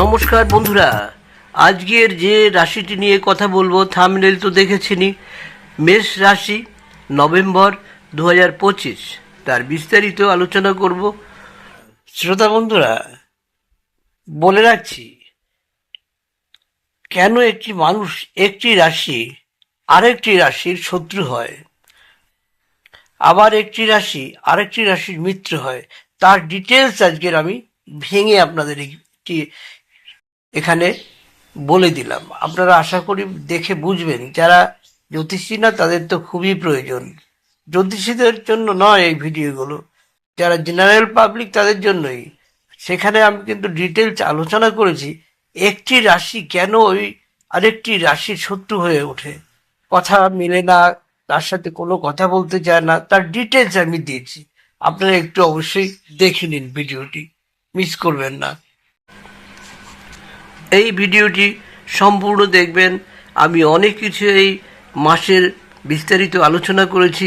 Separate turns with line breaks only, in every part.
নমস্কার বন্ধুরা। আজকের যে রাশিটি নিয়ে কথা বলব, থামনেল তো দেখেছিনি মেষ রাশি, নভেম্বর দু হাজার পঁচিশ। তার বিস্তারিত আলোচনা করব। শ্রোতা বন্ধুরা, বলে রাখছি, কেন একটি মানুষ একটি রাশি, আরেকটি রাশির শত্রু হয়? আবার একটি রাশি, আরেকটি রাশির মিত্র হয়। তার ডিটেলস আজকের আমি ভেঙে আপনাদের একটি এখানে বলে দিলাম। আপনারা আশা করি দেখে বুঝবেন, যারা জ্যোতিষী না, তাদের তো খুবই প্রয়োজন। জ্যোতিষীদের জন্য নয় এই ভিডিওগুলো। যারা জেনারেল পাবলিক তাদের জন্যই। সেখানে আমি কিন্তু ডিটেলস আলোচনা করেছি, একটি রাশি কেন ওই আরেকটি রাশির শত্রু হয়ে ওঠে? কথা মেলে না, তার সাথে কোনো কথা বলতে চায় না, তার ডিটেলস আমি দিয়েছি। আপনারা একটু অবশ্যই দেখে নিন ভিডিওটি। মিস করবেন না। এই ভিডিওটি সম্পূর্ণ দেখবেন। আমি অনেক কিছু এই মাসের বিস্তারিত আলোচনা করেছি।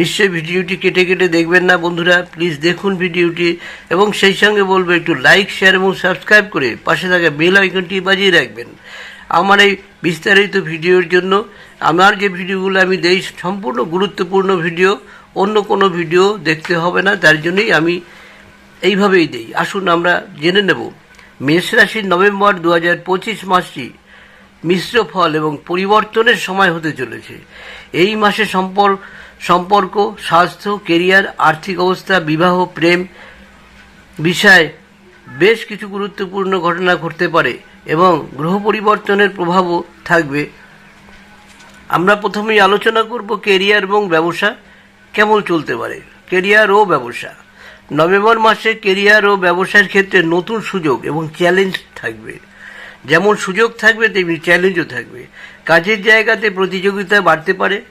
নিশ্চয়ই ভিডিওটি কেটে কেটে দেখবেন না বন্ধুরা। প্লিজ দেখুন ভিডিওটি এবং সেই সঙ্গে বলব, একটু লাইক শেয়ার এবং সাবস্ক্রাইব করে পাশে থাকা বেল আইকনটি বাজিয়ে রাখবেন। আমার এই বিস্তারিত ভিডিওর জন্য আমার যে ভিডিওগুলো আমি দেই, সম্পূর্ণ গুরুত্বপূর্ণ ভিডিও, অন্য কোনো ভিডিও দেখতে হবে না। তার জন্যই আমি এইভাবেই দেই। আসুন আমরা জেনে নেব। মেষ রাশির নভেম্বর দু হাজার পঁচিশ মাসটি মিশ্র ফল এবং পরিবর্তনের সময় হতে চলেছে। এই মাসে সম্পর্ক সম্পর্ক, স্বাস্থ্য, কেরিয়ার, আর্থিক অবস্থা, বিবাহ, প্রেম বিষয়ে বেশ কিছু গুরুত্বপূর্ণ ঘটনা ঘটতে পারে এবং গ্রহ পরিবর্তনের প্রভাবও থাকবে। আমরা প্রথমেই আলোচনা করব কেরিয়ার এবং ব্যবসা কেমন চলতে পারে। কেরিয়ার ও ব্যবসা। নভেম্বর মাসে কেরিয়ার ও ব্যবসার ক্ষেত্রে নতুন সুযোগ এবং চ্যালেঞ্জ থাকবে। যেমন সুযোগ থাকবে, তেমনি চ্যালেঞ্জও থাকবে। কাজের জায়গাতে প্রতিযোগিতা বাড়তে পারে,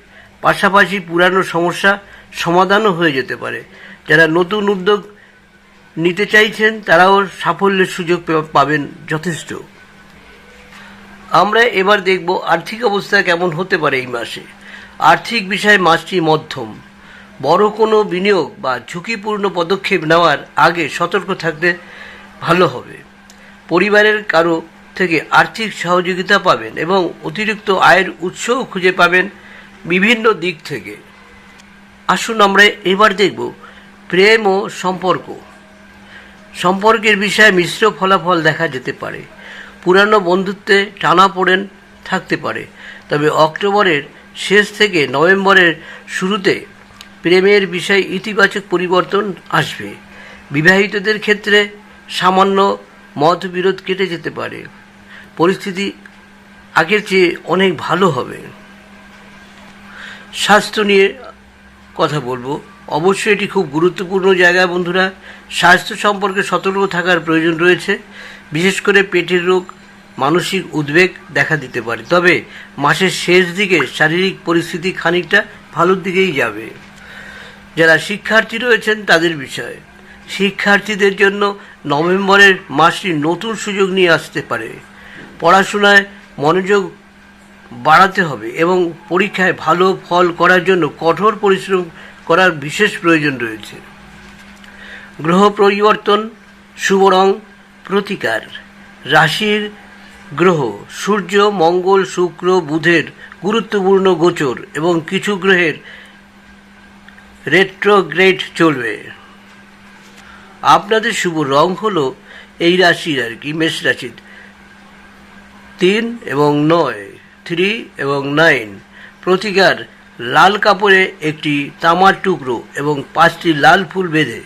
পাশাপাশি পুরানো সমস্যা সমাধানও হয়ে যেতে পারে। যারা নতুন উদ্যোগ নিতে চাইছেন, তারাও সাফল্যের সুযোগ পাবেন যথেষ্ট। আমরা এবার দেখব আর্থিক অবস্থা কেমন হতে পারে এই মাসে। আর্থিক বিষয়ে মাসটি মধ্যম। বড় কোনো বিনিয়োগ বা ঝুঁকিপূর্ণ পদক্ষেপ নেওয়ার আগে সতর্ক থাকতে ভালো হবে। পরিবারের কারও থেকে আর্থিক সহযোগিতা পাবেন এবং অতিরিক্ত আয়ের উৎসও খুঁজে পাবেন বিভিন্ন দিক থেকে। আসুন আমরা এবার দেখব প্রেম ও সম্পর্ক। সম্পর্কের বিষয়ে মিশ্র ফলাফল দেখা যেতে পারে। পুরানো বন্ধুত্বে টানা পড়েন থাকতে পারে। তবে অক্টোবরের শেষ থেকে নভেম্বরের শুরুতে প্রেমের বিষয়ে ইতিবাচক পরিবর্তন আসবে। বিবাহিতদের ক্ষেত্রে সামান্য মতবিরোধ কেটে যেতে পারে। পরিস্থিতি আগের চেয়ে অনেক ভালো হবে। স্বাস্থ্য নিয়ে কথা বলব। অবশ্যই এটি খুব গুরুত্বপূর্ণ জায়গা বন্ধুরা। স্বাস্থ্য সম্পর্কে সতর্ক থাকার প্রয়োজন রয়েছে। বিশেষ করে পেটের রোগ, মানসিক উদ্বেগ দেখা দিতে পারে। তবে মাসের শেষ দিকে শারীরিক পরিস্থিতি খানিকটা ভালোর দিকেই যাবে। যারা শিক্ষার্থী রয়েছেন তাদের বিষয়ে। শিক্ষার্থীদের জন্য নভেম্বরের মাসটি নতুন সুযোগ নিয়ে আসতে পারে। পড়াশোনায় মনোযোগ বাড়াতে হবে এবং পরীক্ষায় ভালো ফল করার জন্য কঠোর পরিশ্রম করার বিশেষ প্রয়োজন রয়েছে। গ্রহ পরিবর্তন, শুভ রং, প্রতিকার। রাশির গ্রহ সূর্য, মঙ্গল, শুক্র, বুধের গুরুত্বপূর্ণ গোচর এবং কিছু গ্রহের রেট্রোগ্রেড চলবে। আপনাদের শুভ রং হলো এই রাশির আর কি, মেষ রাশির। তিন এবং নয়, থ্রি এবং নাইন। প্রতিকার, লাল কাপড়ে একটি তামার টুকরো এবং পাঁচটি লাল ফুল বেঁধে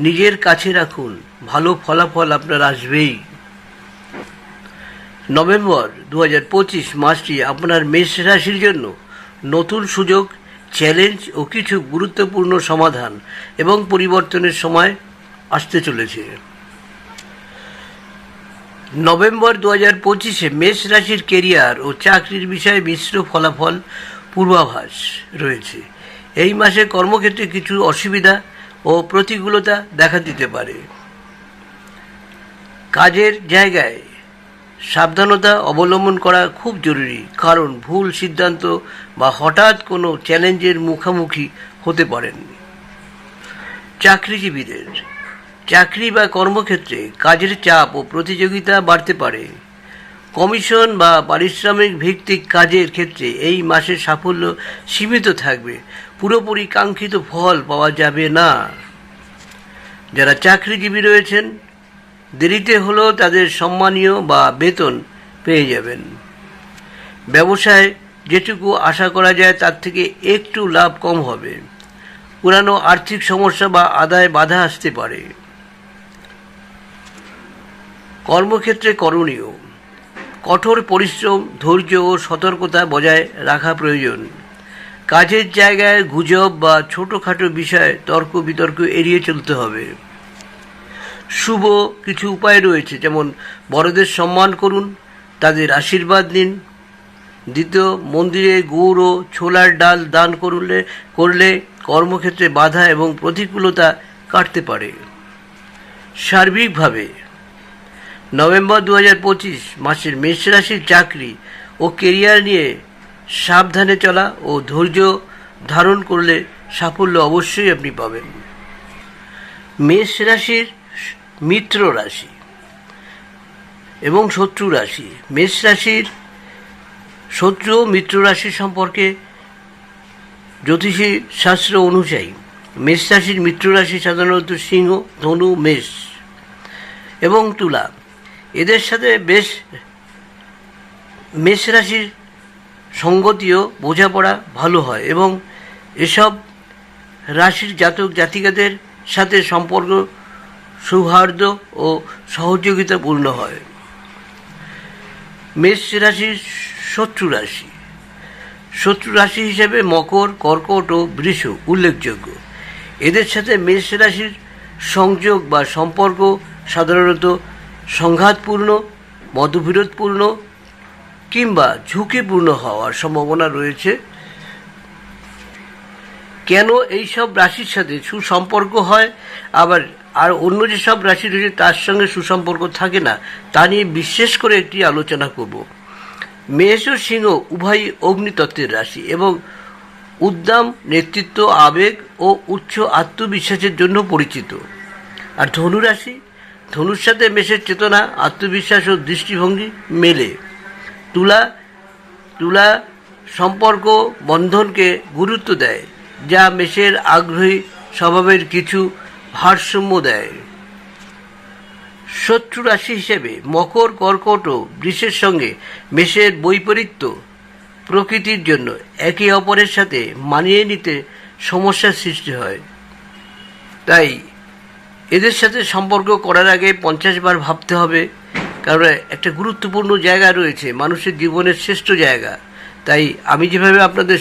নিজের কাছে রাখুন। ভালো ফলাফল আপনার আসবেই। নভেম্বর দু হাজার পঁচিশ মাসটি আপনার মেষ রাশির জন্য নতুন সুযোগ চ্যালেঞ্জ ও কিছু গুরুত্বপূর্ণ সমাধান এবং পরিবর্তনের সময় আসতে চলেছে। নভেম্বর দু হাজার পঁচিশে মেষ রাশির কেরিয়ার ও চাকরির বিষয়ে মিশ্র ফলাফল পূর্বাভাস রয়েছে। এই মাসে কর্মক্ষেত্রে কিছু অসুবিধা ও প্রতিকূলতা দেখা দিতে পারে। কাজের জায়গায় সাবধানতা অবলম্বন করা খুব জরুরি, কারণ ভুল সিদ্ধান্ত বা হঠাৎ কোনো চ্যালেঞ্জের মুখোমুখি হতে পারেন চাকরিজীবীদের, চাকরি বা কর্মক্ষেত্রে কাজের চাপ ও প্রতিযোগিতা বাড়তে পারে। কমিশন বা পারিশ্রমিক ভিত্তিক কাজের ক্ষেত্রে এই মাসের সাফল্য সীমিত থাকবে, পুরোপুরি কাঙ্ক্ষিত ফল পাওয়া যাবে না। যারা চাকরিজীবী রয়েছেন দেরিতে হলেও তাদের সম্মানীয় বা বেতন পেয়ে যাবেন। ব্যবসায় যেটুকু আশা করা যায় তার থেকে একটু লাভ কম হবে। পুরানো আর্থিক সমস্যা বা আদায় বাধা আসতে পারে। কর্মক্ষেত্রে করণীয়। কঠোর পরিশ্রম, ধৈর্য ও সতর্কতা বজায় রাখা প্রয়োজন। কাজের জায়গায় গুজব বা ছোটোখাটো বিষয়ে তর্ক বিতর্ক এড়িয়ে চলতে হবে। শুভ কিছু উপায় রয়েছে, যেমন বড়দের সম্মান করুন, তাদের আশীর্বাদ নিন। দ্বিতীয়, মন্দিরে গুড় ও ছোলার ডাল দান করলে করলে কর্মক্ষেত্রে বাধা এবং প্রতিকূলতা কাটতে পারে। সার্বিকভাবে, নভেম্বর দু হাজার পঁচিশ মাসের মেষ রাশির চাকরি ও কেরিয়ার নিয়ে সাবধানে চলা ও ধৈর্য ধারণ করলে সাফল্য অবশ্যই আপনি পাবেন। মেষ রাশির মিত্র রাশি এবং শত্রু রাশি। মেষ রাশির শত্রু ও মিত্র রাশি সম্পর্কে জ্যোতিষী শাস্ত্র অনুযায়ী মেষ রাশির মিত্র রাশি সাধারণত সিংহ, ধনু, মেষ এবং তুলা। এদের সাথে বেশ মেষ রাশির সঙ্গতিও বোঝাপড়া ভালো হয় এবং এসব রাশির জাতক জাতিকাদের সাথে সম্পর্ক সৌহার্দ্য ও সহযোগিতাপূর্ণ হয়। মেষ রাশির শত্রু রাশি। শত্রু রাশি হিসেবে মকর, কর্কট ও বৃষ উল্লেখযোগ্য। এদের সাথে মেষ রাশির সংযোগ বা সম্পর্ক সাধারণত সংঘাতপূর্ণ, মতবিরোধপূর্ণ কিংবা ঝুঁকিপূর্ণ হওয়ার সম্ভাবনা রয়েছে। কেন এই সব রাশির সাথে সুসম্পর্ক হয়? আবার আর অন্য যেসব রাশি রয়েছে, তার সঙ্গে সুসম্পর্ক থাকে না, তা নিয়ে বিশেষ করে একটি আলোচনা করব। মেষ ও সিংহ উভয়ই অগ্নিতত্ত্বের রাশি এবং উদ্দাম, নেতৃত্ব, আবেগ ও উচ্চ আত্মবিশ্বাসের জন্য পরিচিত। আর ধনু রাশি, ধনুর সাথে মেষের চেতনা, আত্মবিশ্বাস ও দৃষ্টিভঙ্গি মেলে। তুলা তুলা সম্পর্ক বন্ধনকে গুরুত্ব দেয়, যা মেষের আগ্রহী স্বভাবের কিছু ভারসাম্য দেয়। শত্রু রাশি হিসেবে মকর, কর্কট ও বৃষের সঙ্গে মেষের বৈপরীত্য প্রকৃতির জন্য একে অপরের সাথে মানিয়ে নিতে সমস্যার সৃষ্টি হয়। তাই এদের সাথে সম্পর্ক করার আগে পঞ্চাশ বার ভাবতে হবে, কারণ একটা গুরুত্বপূর্ণ জায়গা রয়েছে, মানুষের জীবনের শ্রেষ্ঠ জায়গা। তাই আমি যেভাবে আপনাদের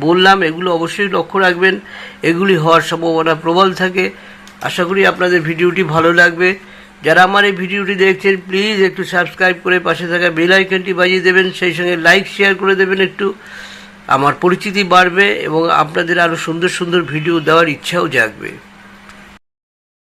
বললাম, এগুলো অবশ্যই লক্ষ্য রাখবেন। এগুলি হওয়ার সম্ভাবনা প্রবল থাকে। আশা করি আপনাদের ভিডিওটি ভালো লাগবে। যারা আমার এই ভিডিওটি দেখছেন প্লিজ একটু সাবস্ক্রাইব করে পাশে থাকা বেল আইকনটি বাজিয়ে দেবেন, সেই সঙ্গে লাইক শেয়ার করে দেবেন একটু। আমার পরিচিতি বাড়বে এবং আপনাদের আরও সুন্দর সুন্দর ভিডিও দেওয়ার ইচ্ছাও জাগবে।